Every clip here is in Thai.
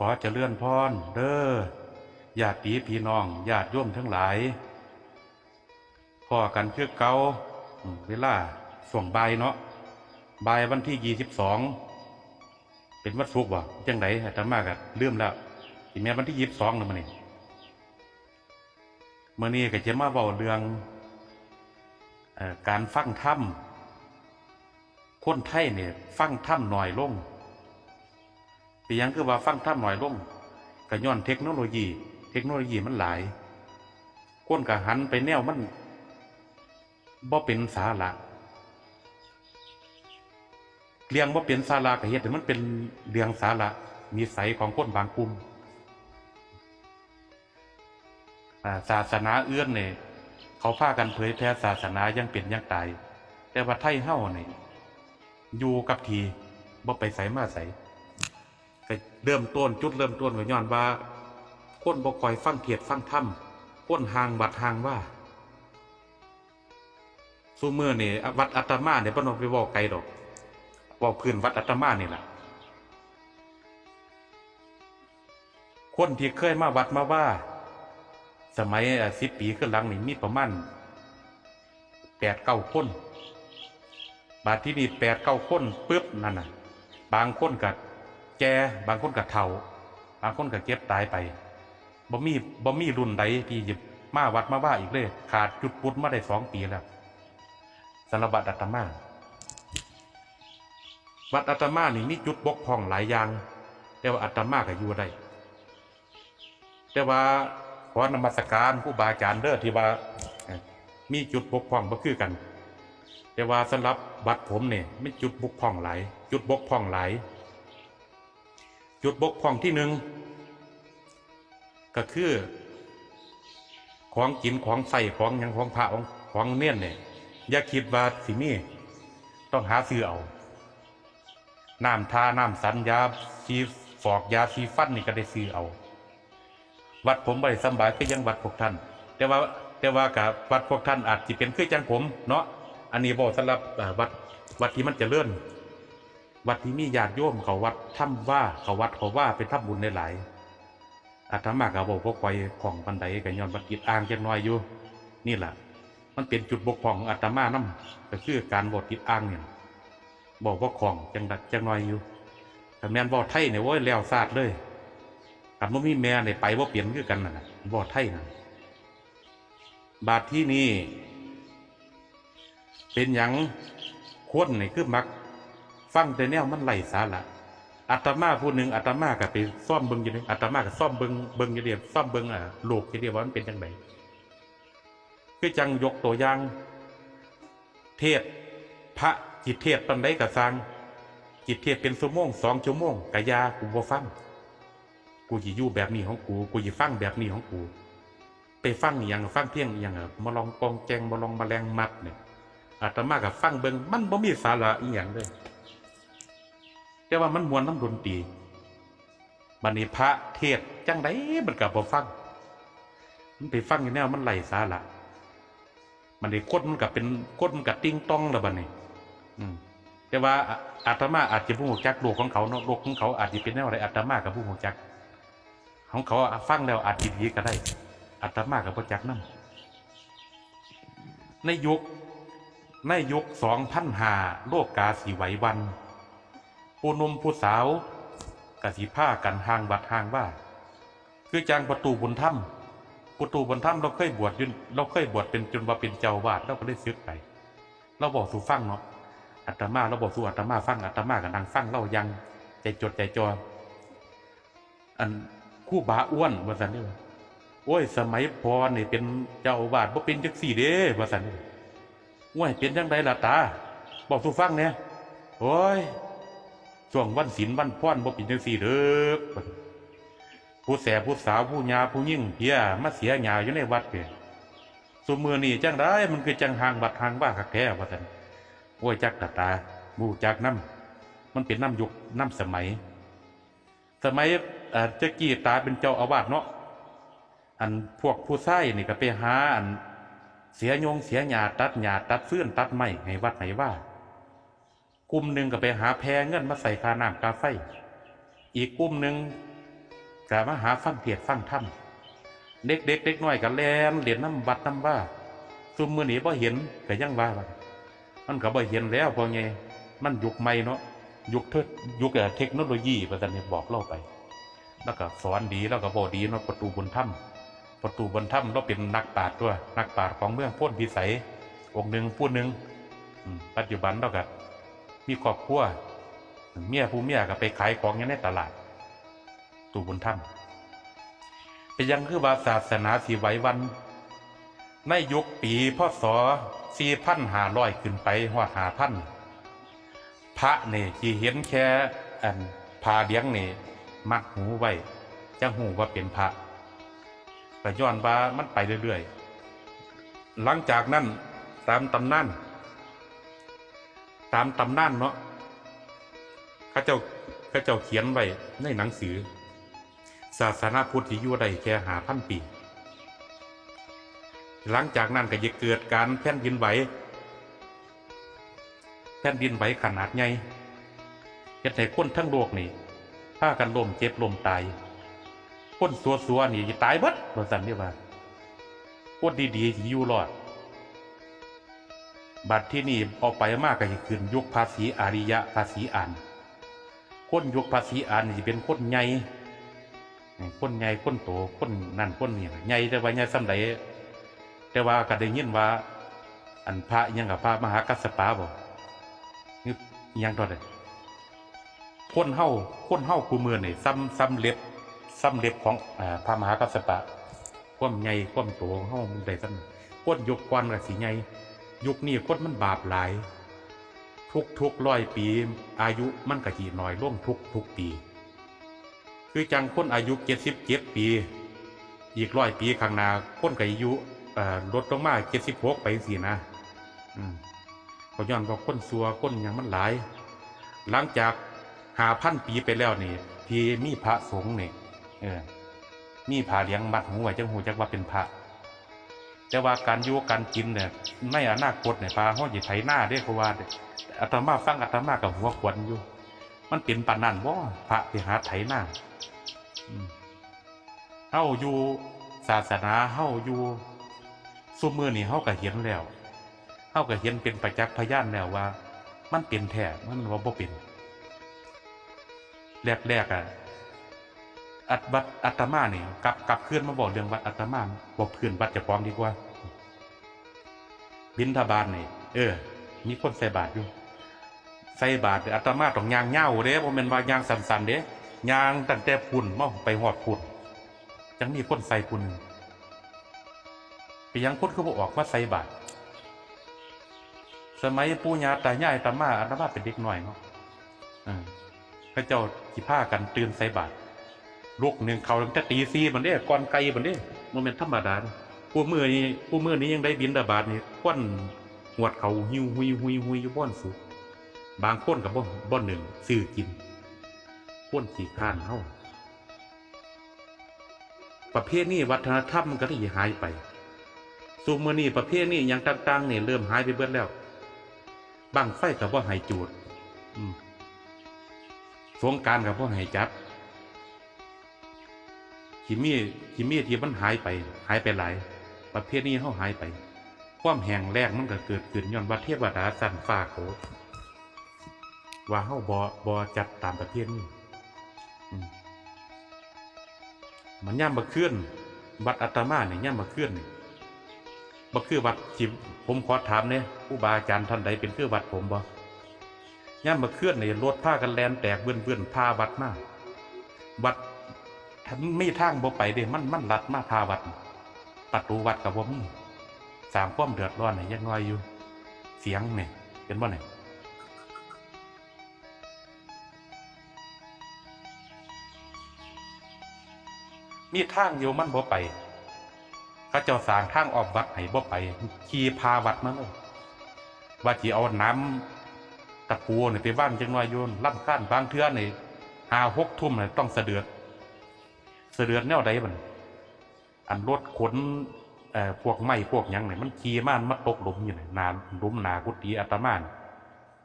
ขอเจริญพรเด้อญาติพี่น้องญาติโยมทั้งหลายพ่อกันคือเกาอืมเวลาส่วงบายเนาะบายวันที่ยี่สิบสองเป็นวันศุกบ่จังไดอาตมาก็ลืมแล้วทีแม่วันที่ยี่สิบสองแล้วมันนี่เมื่อนี้ก็จะมาเว้าเรื่องอการฟังธรรมคนไทยเนี่ยฟังธรรมหน่อยลง ป็นหยังคือว่าฟังท่ามหน่อยลงก็ย้อนเทคโนโลยี เทคโนโลยีมันหลายคนก็หันไปแนวมันบ่เป็นสาระเรียงบ่เป็นสาระก็เฮ็ดให้มันเป็นเรื่องสาระมีใสของคนบางกลุ่มศาสนาเอื้อนเนี่ยเขาพากันเผยแพร่ศาสนายังเป็นยังตาย แต่ว่าไทยเฮ้าเนี่ยอยู่กับทีบ่ไปใสมาใส เริ่มต้นจุดเริ่มต้นก็ย้อนว่าคนบ่คอยฟังเทียดฟังธรรมคนห่างบัดห่างว่าซูเมื่อนี่วัดอัตมาเนี่ยบ่ต้องไปเว้าไกลดอกเว้าพื้นวัดอัตมานี่ล่ะคนที่เคยมาวัดมาว่า สมัยสิบปีขึ้นหลังนี่มีประมาณแปดเก้าคน บาดที่นี่แปดเก้าคนปึ๊บนั่นน่ะ บางคนกัด แกบางคนกับเฒ่า บางคนกับเก็บตายไปบ่มีบ่มีรุ่นใดที่จะมาวัดมาว่าอีกเลย ขาดจุดปุดมาได้สองปีแล้วสารบัตรอัตมาวัดอัตมานี่มีจุดบกพร่องหลายอย่าง แต่ว่าอัตมาก็อยู่ได้ แต่ว่าขอนมัสการผู้บาอาจารย์เด้อที่ว่ามีจุดบกพร่องบ่คือกัน แต่ว่าสำหรับวัดผมเนี่ยมีจุดบกพร่องหลาย จุดบกพร่องหลาย จุดบกพร่องที่หนึ่งก็คือ ของกินของใส่ของยังของพระของของเนียนเนี่ยอย่าคิดว่าสิมีต้องหาซื้อเอาน้ำทาน้ำสัญยาซีฟอกยาซีฟันนี่ก็ได้ซื้อเอา วัดผมบริสบายก็ยังวัดพวกท่าน แต่ว่าแต่ว่ากับวัดพวกท่านอาจจะเป็นคือจังผม เนาะอันนี้บอกสำหรับวัดวัดที่มันจะเลื่อน วัดที่มีญาติโยมเขาวัดถ้ำว่าเขาวัดเขาว่าเป็นทับบุญในหลายๆอาตมาก็บอกพวกไฟของบันไดกับย้อนบัดกิดอ่างจักหน้อยอยู่ นี่แหละมันเป็นจุดบกพร่องของอาตมานํก็คือการบดกิดอ่างเนี่ยบอกว่าของจังดัดจังน้อยอยู่แต่แมนบ่ไทยเนี่ยว้ยแล้วซาดเลยกันบ่มีแม่เนี่ยไปบ่าเปลี่ยนคือกันน่ะบ่ไทยน่ะบาทที่นี่เป็นยังคนนี่คือมัก ฟังแต่แนวมันไหลสาระอาตมาผู้หนึ่งอาตมาก็ไปซ่อมเบิงอยู่นี่อาตมาก็ซ่อมเบิงเบิงอยู่เดียวซ่อมเบิงอะโลกอยู่เดียวว่ามันเป็นจังไงคือจังยกตัวอย่าง เทศพระจิตเทศตอนใดกะสร้างจิตเทศเป็นชั่วโมงสองชั่วโมงกะยากูบ่ฟังกูจะอยู่แบบนี้ของกู กูจะฟังแบบนี้ของกู ไปฟังอย่างฟังเพียงอย่างมาลองกองแจงมาลองมาแรงมัดเนี่ยอาตมากับฟังเบิงมันบ่มีสาระอีหยังเลย แต่ว่ามันมวนน้ำดนตรีบันนี้พระเทศจังไดมันกับบ่ฟัง มันไปฟังอยู่แนวมันไหลสาระมันได้กดมันกับเป็นกดมันกับติ้งต้องแล้วบัดนี้อืมแต่ว่าอาตมาอาจจะผู้หูจักโลกของเขาเนาะโลกของเขาอาจจะเป็นแนวอะไรอาตมากับผู้หูจัก ของเขาฟังแล้วอาจจะดีก็ได้อาตมากับผู้จักนั่นในยุคในยุคสองพันหาโลกกาสีไหววัน ผู้หนมผู้สาวกะสีผ้ากันห่างบัดห่างว่า คือจางประตูบุญถ้ำประตูบุญถ้ำเราเคยบวชยืนเราเคยบวชเป็นจนว่าเป็นเจ้าวาดเราก็ได้ซึกไป เราบอกสู่ฟังเนาะอาตมาเราบอกสู่อาตมาฟังอาตมากับนางฟังเรายังใจจดใจจออันคู่บาอ้วนว่าสันนี่ว่าโอ้ย สมัยพอนี่เป็นเจ้าวาดบ่เป็นจักสี่เด้ว่าสันนี่ว่าเป็นจังไดล่ะตา บอกสู่ฟังเนี่ยโอ้ย ช่วงวันศีลวันพ่อนบ่เป็นจังซี่เด้อผู้แสบผู้สาวผู้ยาผู้ยิ่งเพียมาเสียหยาอยู่ในวัดเพียสมือนี่จังได้มันคือจังห่างบัดห่างว่าคักแท้ว่าซั่นโอ้ยจักตาตาบูจักน้ำมันเป็นน้ำยุคน้ำสมัย สมัยเอ่อเจ้ากี้ตาเป็นเจ้าอาวาสเนาะอันพวกผู้ไส้นี่ก็ไปหาอันเสียโยงเสียหยาตัดหยาตัดเฟื่อนตัดไม้ให้วัดไหนว่า กลุ่มหนึ่งก็ไปหาแพเงินมาใส่คาน้ำกาไฟ อีกกลุ่มหนึ่งกามาหาฟังเทศน์ฟังธรรมเด็กเด็กเด็กน้อยก็แลนเหรียญน้ำวัดน้ำว่าซุมมือหนีบ่เห็นก็ยังว่ามันก็บ่เห็นแล้วพอไงมันยุคใหม่เนาะยุคเทยุคเอเทคโนโลยีประสันนี่บอกเล่าไป แล้วก็สอนดีแล้วก็บอกดีเนาะประตูบนถ้ำประตูบนถ้ำเราเป็นนักปราชญ์ด้วยนักปราชญ์ของเมืองพ้นพิสัยองค์หนึ่งผู้หนึ่งปัจจุบันเราก็ มีครอบครัวเมียผู้เมียก็ไปขายของอยู่ในตลาด ตูบนถ้ำเป็นยังคือว่าศาสนาสีไหววัน ในยุคปีพศ4,500ขึ้นไปหอดหาพันพระเนี่ที่เห็นแค่อันพาเลี้ยงเนี่มักหูไว้จังหูว่าเป็นพระก็ย้อนว่ามันไปเรื่อยๆ หลังจากนั้นตามตำนาน ตามตำนานเนาะเข้าเจ้าเข้าเจ้าเขียนไว้ในหนังสือ ศาสนาพุทธที่อยู่ได้แค่หาพันปี หลังจากนั้นก็จะเกิดการแผ่นดินไหวแผ่นดินไหวขนาดใหญ่เฮ็ดให้คนทั้งโลกนี่พากันล้มเจ็บล้มตายคนสัวๆนี่สิตายเบิดว่าซั่นนี่ว่าคนดีๆที่อยู่รอด บัดที่นี่เออกไปมากก็สิขึ้นยุคภาษีอาริยะภาษีอ่านคนยุคภาษีอ่านนี่เป็นคนใหญ่คนใหญ่คนโตคนนั่นคนนี่ใหญ่แต่ว่าใหญ่สำใดแต่ว่าก็ได้ยินว่า อันพระยังกับพระมหากัสสปะบ่นี่อิหยังตัวใดคนเฮาคนเฮาคูมือนี่ซ้ำซ้ำเล็บซ้ำเล็บของอพระมหากัสสปะความใหญ่ความโตเฮามันได้ซ้ำคนยุคก่อนก็สิใหญ่ ยุคนี้คนมันบาปหลาย ทุกทุกร้อยปี อายุมันก็จีน้อยลงทุกทุกปี คือจังคนอายุเจ็ดสิบเจ็ดปี อีกร้อยปีข้างหน้าคนก็อายุลดลงมาเจ็ดสิบหกไปสินะอืมก็ย้อนว่าคนสัวคนยังมันหลาย หลังจากหาพันปีไปแล้วนี่ที่มีพระสงฆ์นี่เออมีผ้าเลี้ยงมัดหัวจังหูจักว่าเป็นพระ แต่ว่าการอยู่การกินเนี่ยในอนาคตเนี่ยพาห้อจิไถหน้าได้เพราะว่าอาตมาฟังอาตมากับหัวขวนอยู่ มันเป็นปานนั้นว่าพระที่หาไถหน้าเฮาอยู่ศาสนาเฮาอยู่ซุมือนี่เฮาก็เห็นแล้วเฮาก็เห็นเป็นประจักษ์พยานแล้วว่า มันเป็นแท้มันว่าบ่เป็นแรกๆอะ อัตวัดอัตมาเนี่ยกลับกลับเคลื่อนมาบอกเรื่องวัดอัตมาบอกเพื่อนวัดจะพร้อมดีกว่า บินทบาทเนี่ยเออ มีคนใส่บาตรอยู่ ใส่บาตรอัตมาต้องยางเง่าเด้บ่แม่นว่ายางสันๆเด้ยางตั้งแต่พุ่นมาไปหอดพุ่นจังมีคนใส่พุ่นไปยังคนคือบ่ออกมาใส่บาตรสมัยปู่ย่าตายายอาตมาอาตมาเป็นเด็กน้อยเนาะพระเจ้าสิพากันตื่นใส่บาตร ลูกหนึ่งเขาตั้งแต่ตีซีมันเด้ก่อนไกลมันเด้บ่แม่นธรรมดาผู้มือนี้ผู้มือนี้ยังได้บินดาบาดนี่ควนหวดเขาหิวหุยหุยหุยอยู่บ่อนสุดบางคนกับบ่บ่หนึ่งซื้อกินคนขี่ข้านเฮาประเภทนี้วัฒนธรรมมันก็ได้หายไปสูมือนี้ประเภทนี้อย่างต่างๆเนี่ยเริ่มหายไปเบิดแล้วบังไฟกับว่าหายจูดสงการกับว่าหายจัด ขีมีขีมีที่มันหายไปหายไปหลาย ประเภทนี้เขาหายไป ความแห่งแรกมันก็เกิดขึ้นย้อนว่าเทวดาสั่นฟ้าเขาว่าเฮาบอบอจัดตามประเภทนี้มันย่ำมาเคลื่อนวัดอัตมาเนี่ยย่ำมาเคลื่อนนี่บ่คือวัดจิมผมขอถามเนี่ยผู้บาอาจารย์ท่านใดเป็นคือวัดผมบ่ย่ำมาเคลื่อนเนี่ยรถผ้ากันแลนแตกเบื่อนเบื่อนพาวัดมาวัด ถ้าไม่ทางบ่ไปเด้มันมันลัดมาพาวัดประตูวัดกับบ่ามีสร้างความเดือดร้อนให้ยังน้อยอยู่ เสียงเนี่ยเป็นบ่เนี่ยมีทางอยู่มันบ่ไปเขาเจ้าสร้างทางออกวัดให้บ่ไปขี่พาวัดมาเลยว่าจีเอาน้ำตะปูนี่ไปว่างจังน้อยโยนล่ำข้านบางเทื่อนี่หาหกทุ่มนี่ต้องเสดือด เสะเดือดแนวใดบันอันรถขนเอ่อพวกไม้พวกยังเนี่ยมันขี่มามันมาตกหลุมอยู่นี่นาหลุมนากุฏิอาตมาน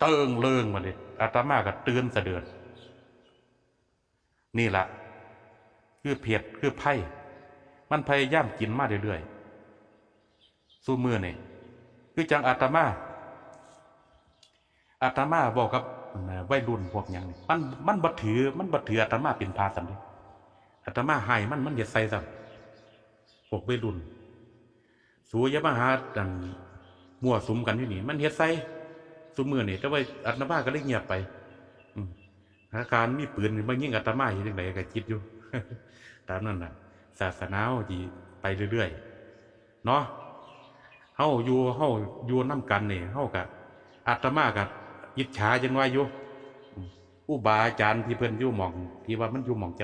เติงเลิงมาเลยอาตมาก็เตือนเสะเดือดนี่ละคือเผ็ดคือไผ่มันพยายามกินมาเรื่อยๆสู้มือเนี่ยคือจังอาตมาอาตมาบอกกับวัยรุ่นพวกยังนี่มันมันบัถือมันบัถืออาตมาเป็นพาสันเดิ อาตมาให้มันมันเห็ดใส่สัพวกวัยรุ่น สูยมาหาดันมั่วสุมกันอยู่นี่มันเฮ็ดใส่สุมือนี่แต่ว่าอาตมาก็เลยเงียบไปอืมอาการมีปืนมายิงอาตมาอยู่จังไดก็คิดอยู่ ตามนั้นน่ะ ศาสนาเฮาสิไปเรื่อยๆ เนาะเฮาอยู่เฮาอยู่นํกันนี่เฮาก็อาตมาก็อิจฉาจังว่าอยู่อุบาอาจารย์ที่เพิ่นอยู่หม่อง ที่ว่ามันอยู่หม่องเ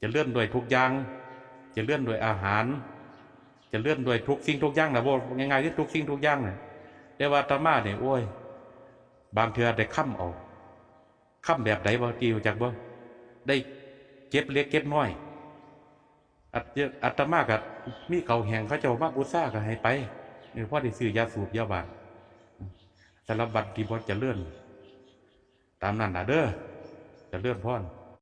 จริญเจริญด้วยทุกอย่างจะเจริญด้วยอาหาร จะเลื่อนด้วยทุกสิ่งทุกอย่างนะโบง่ายๆที่ทุกสิ่งทุกอย่างเนี่ยแต่ว่าอาตมาเนี่ยโอ้ย บางเทื่อได้ค่ำเอาค่ำแบบใดบ่ตีจักบ่ได้เก็บเล็กเก็บน้อยอัตมากับมีเขาแห่งเขาเจ้ามาบูชาก็ให้ไปนี่พ่อได้ซื้อยาสูบยาบาดสารบัตรที่บ่จะเลื่อน ตามนั้นนะเด้อจะเลื่อนพ่อน